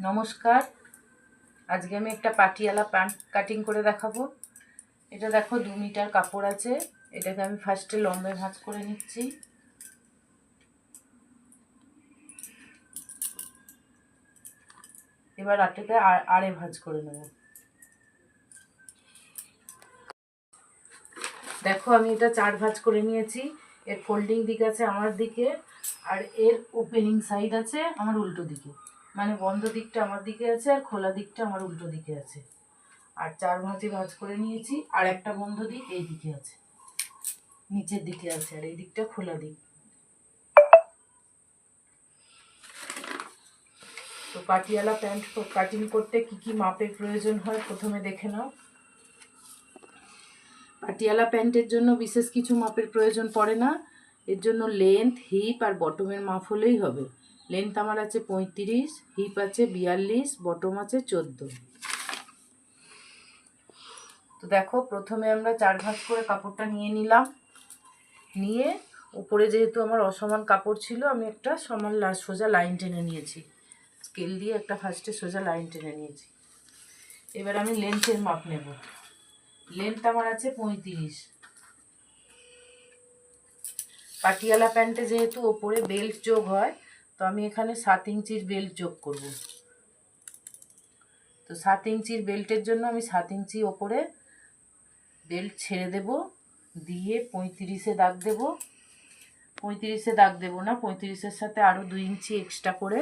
নমস্কার। আজকে আমি একটা পাটিয়ালা প্যান্ট কাটিং করে দেখাবো। এটা দেখো দু মিটার কাপড় আছে। এটাকে আমি ফার্স্টে লম্বে ভাঁজ করে নিচ্ছি। এবার আর- আড়ে ভাঁজ করে নেব। দেখো আমি এটা চার ভাঁজ করে নিয়েছি। এর ফোল্ডিং দিক আছে আমার দিকে, আর এর ওপেনিং সাইড আছে আমার উল্টো দিকে। মানে বন্ধ দিকটা আমার দিকে আছে আর খোলা দিকটা আমার উল্টো দিকে আছে। আর চার ভাঁজে ভাঁজ করে নিয়েছি, আর একটা বন্ধ দিক এই দিকে আছে। নিচের দিকে আছে, আর এই দিকটা খোলা দিক। তো পাটিয়ালা প্যান্ট কাটিং করতে কি কি মাপের প্রয়োজন হয় প্রথমে দেখে নাও। পাটিয়ালা প্যান্টের জন্য বিশেষ কিছু মাপের প্রয়োজন পড়ে না। এর জন্য লেন্থ হিপ আর বটমের মাপ হলেই হবে। লেন্থ আমার আছে পঁয়ত্রিশ হিপ আছে বিয়াল্লিশ বটম আছে চোদ্দ। তো দেখো, প্রথমে আমরা চার ভাগ করে কাপড়টা নিয়ে নিলাম। নিয়ে উপরে যেহেতু আমার অসমান কাপড় ছিল, আমি একটা সমান সোজা লাইন টেনে নিয়েছি। স্কেল দিয়ে একটা ফার্স্টে সোজা লাইন টেনে নিয়েছি। এবার আমি লেন্থের মাপ নেব। লেন্থ আমার আছে পঁয়ত্রিশ। পাটিয়ালা প্যান্টে যেহেতু ওপরে বেল্ট যোগ হয় তো আমি এখানে সাত ইঞ্চির বেল্ট যোগ করব। তো সাত ইঞ্চির বেল্টের জন্য আমি সাত ইঞ্চি ওপরে বেল্ট ছেড়ে দেব, দিয়ে পঁয়ত্রিশে দাগ দেব। পঁয়ত্রিশে দাগ দেব না, পঁয়ত্রিশের সাথে আরও দুই ইঞ্চি এক্সট্রা করে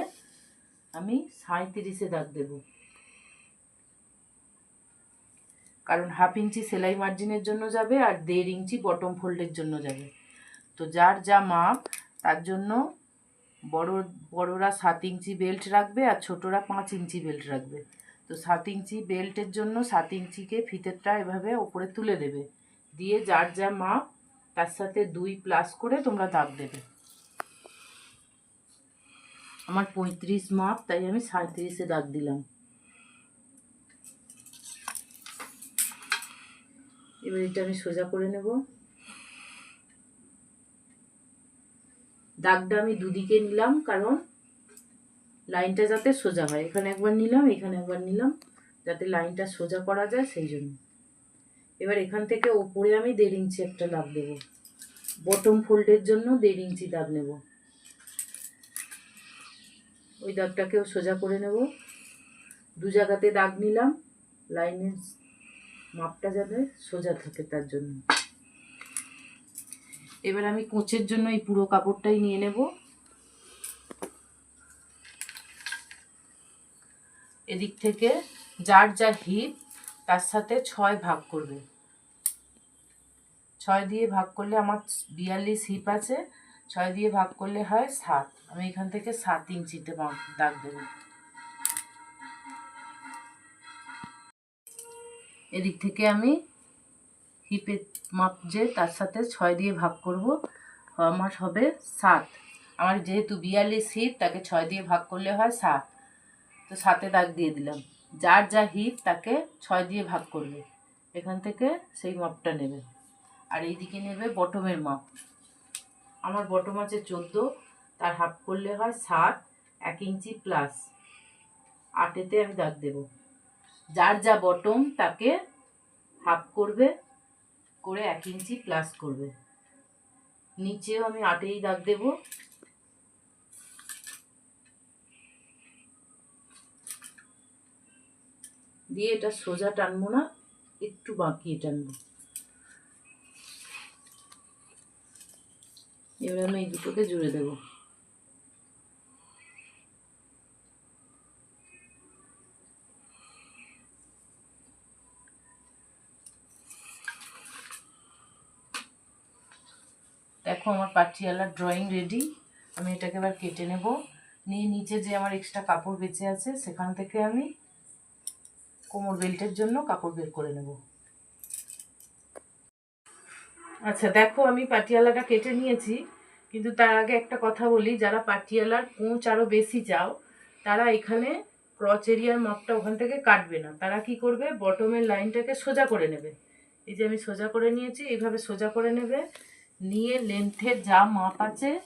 আমি সাঁত্রিশে দাগ দেব। কারণ হাফ ইঞ্চি সেলাই মার্জিনের জন্য যাবে আর দেড় ইঞ্চি বটম ফোল্ডের জন্য যাবে। তো যার যা মাপ, তার জন্য বড়, বড়রা সাত ইঞ্চি বেল্ট রাখবে আর ছোটরা পাঁচ ইঞ্চি বেল্ট রাখবে। তো সাত ইঞ্চি বেল্টের জন্য সাত ইঞ্চিকে ফিতেরটা এভাবে ওপরে তুলে দেবে। দিয়ে যার যা মাপ তার সাথে দুই প্লাস করে তোমরা দাগ দেবে। আমার পঁয়ত্রিশ মাপ তাই আমি সাঁত্রিশে দাগ দিলাম। এবার এটা আমি সোজা করে নেব। দাগটা আমি দুদিকে নিলাম, কারণ লাইনটা যাতে সোজা হয়। এখানে একবার নিলাম, এখানে একবার নিলাম, যাতে লাইনটা সোজা করা যায় সেই জন্য। এবার এখান থেকে ওপরে আমি দেড় ইঞ্চি একটা দাগ দেবো। বটম ফোল্ডের জন্য দেড় ইঞ্চি দাগ নেব। ওই দাগটাকেও সোজা করে নেব। দু জায়গাতে দাগ নিলাম, লাইনের মাপটা যাতে সোজা থাকে তার জন্য। এবার আমি কোচের জন্য এই পুরো কাপড়টাই নিয়ে নেব। এদিক থেকে যার যা হিপ, তার সাথে ছয় ভাগ করবে। ছয় দিয়ে ভাগ করলে আমার বিয়াল্লিশ হিপ আছে, ছয় দিয়ে ভাগ করলে হয় সাত। আমি এখান থেকে সাত ইঞ্চিতে দাগ দেবো। এদিক থেকে আমি হিপের মাপ যে তার সাথে ছয় দিয়ে ভাগ করব। আমার হবে সাত। আমার যেহেতু বিয়াল্লিশ হিপ, তাকে ছয় দিয়ে ভাগ করলে হয় সাত। তো সাতে দাগ দিয়ে দিলাম। যার যা হিপ, তাকে ছয় দিয়ে ভাগ করবে। এখান থেকে সেই মাপটা নেবে। আর এইদিকে নেবে বটমের মাপ। আমার বটম আছে চোদ্দ, তার হাফ করলে হয় সাত, এক ইঞ্চি প্লাস। আটেতে আমি দাগ দেব। যার যা বটম, তাকে হাফ করবে করে এক ইঞ্চি প্লাস করবে। নিচেও আমি আটেই দাগ দেব। দিয়ে এটা সোজা টানবো না, একটু বাঁকিয়ে টানবো। এবার আমি এই দুটোকে জুড়ে দেবো। আমার পাটিয়ালার ড্রয়িং রেডি আমি এটাকে এবার কেটে নেব। নিয়ে নিচে যে আমার এক্সট্রা কাপড় বেঁচে আছে, সেখান থেকে আমি কোমর বেল্টের জন্য কাপড় বের করে নেব। আচ্ছা দেখো আমি পাটিয়ালাটা কেটে নিয়েছি, কিন্তু তার আগে একটা কথা বলি, যারা পাটিয়ালার কোঁচ আরও বেশি চাও, তারা এখানে ক্রচ এরিয়ার মাপটা ওখান থেকে কাটবে না। তারা কি করবে? বটমের লাইনটাকে সোজা করে নেবে। এই যে আমি সোজা করে নিয়েছি এইভাবে সোজা করে নেবে। নিয়ে লেন্থের যা মাপ আছে,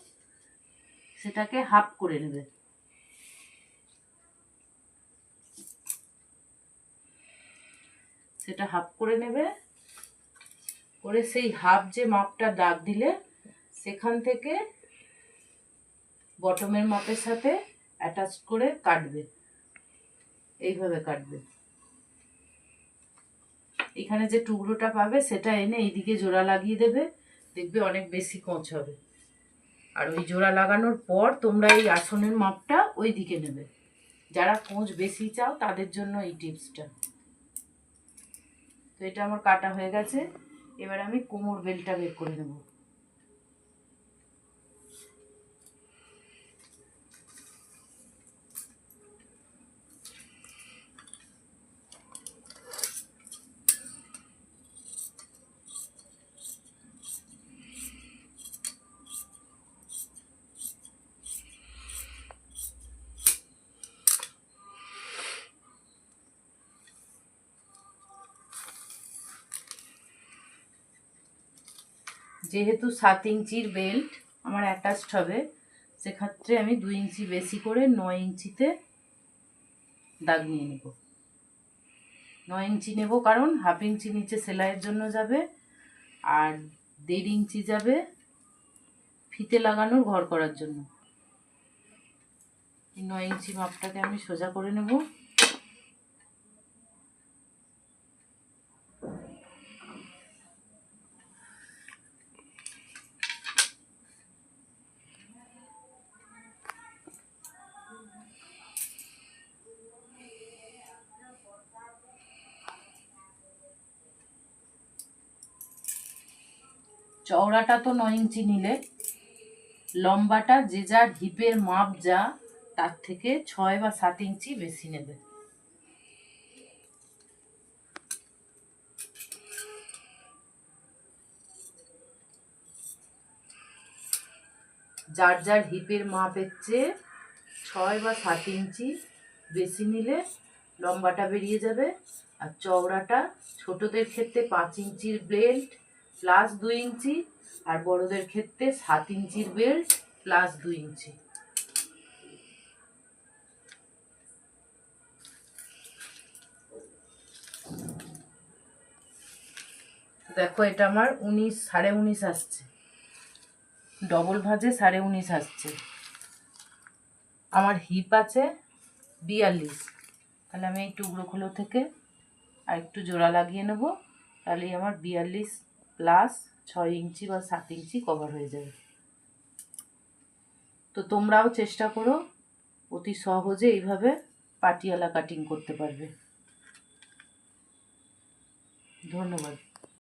সেটাকে হাফ করে নেবে। সেটা হাফ করে নেবে। করে সেই হাফ যে মাপটা দাগ দিলে, সেখান থেকে বটমের মাপের সাথে অ্যাটাচ করে কাটবে। এইভাবে কাটবে। এখানে যে টুকরোটা পাবে, সেটা এনে এইদিকে জোড়া লাগিয়ে দেবে। দেখবে অনেক বেশি কোঁচ হবে। আর ওই জোড়া লাগানোর পর তোমরা এই আসনের মাপটা ওই দিকে নেবে। যারা কোঁচ বেশি চাও তাদের জন্য এই টিপসটা। তো এটা আমার কাটা হয়ে গেছে। এবার আমি কোমর বেলটা বের করে নেব। যেহেতু সাত ইঞ্চির বেল্ট আমার অ্যাটাচড হবে, সেক্ষেত্রে আমি দুই ইঞ্চি বেশি করে নয় ইঞ্চিতে দাগ নিয়ে নেব। নয় ইঞ্চি নেব কারণ হাফ ইঞ্চি নিচে সেলাইয়ের জন্য যাবে আর দেড় ইঞ্চি যাবে ফিতে লাগানোর ঘর করার জন্য। নয় ইঞ্চি মাপটাকে আমি সোজা করে নেব। চওড়াটা তো নয় ইঞ্চি নিলে, লম্বাটা যে যার হিপের মাপ যা, তার থেকে ছয় বা সাত ইঞ্চি বেশি নেবে। যার যার হিপের মাপের চেয়ে ছয় বা সাত ইঞ্চি বেশি নিলে লম্বাটা বেরিয়ে যাবে, আর চওড়াটা ছোটদের ক্ষেত্রে পাঁচ ইঞ্চির বেল্ট প্লাস দুই ইঞ্চি, আর বড়দের ক্ষেত্রে সাত ইঞ্চির বেল্ট প্লাস দুই ইঞ্চি। দেখো, এটা আমার উনিশ, সাড়ে উনিশ আসছে। ডবল ভাজে সাড়ে উনিশ আসছে। আমার হিপ আছে বিয়াল্লিশ। তাহলে আমি এই টুকরোগুলো থেকে আর একটু জোড়া লাগিয়ে নেব। তাহলেই আমার বিয়াল্লিশ প্লাস ছয় ইঞ্চি বা সাত ইঞ্চি কভার হয়ে যাবে। তো তোমরাও চেষ্টা করো, অতি সহজে এইভাবে পাটিয়ালা কাটিং করতে পারবে। ধন্যবাদ।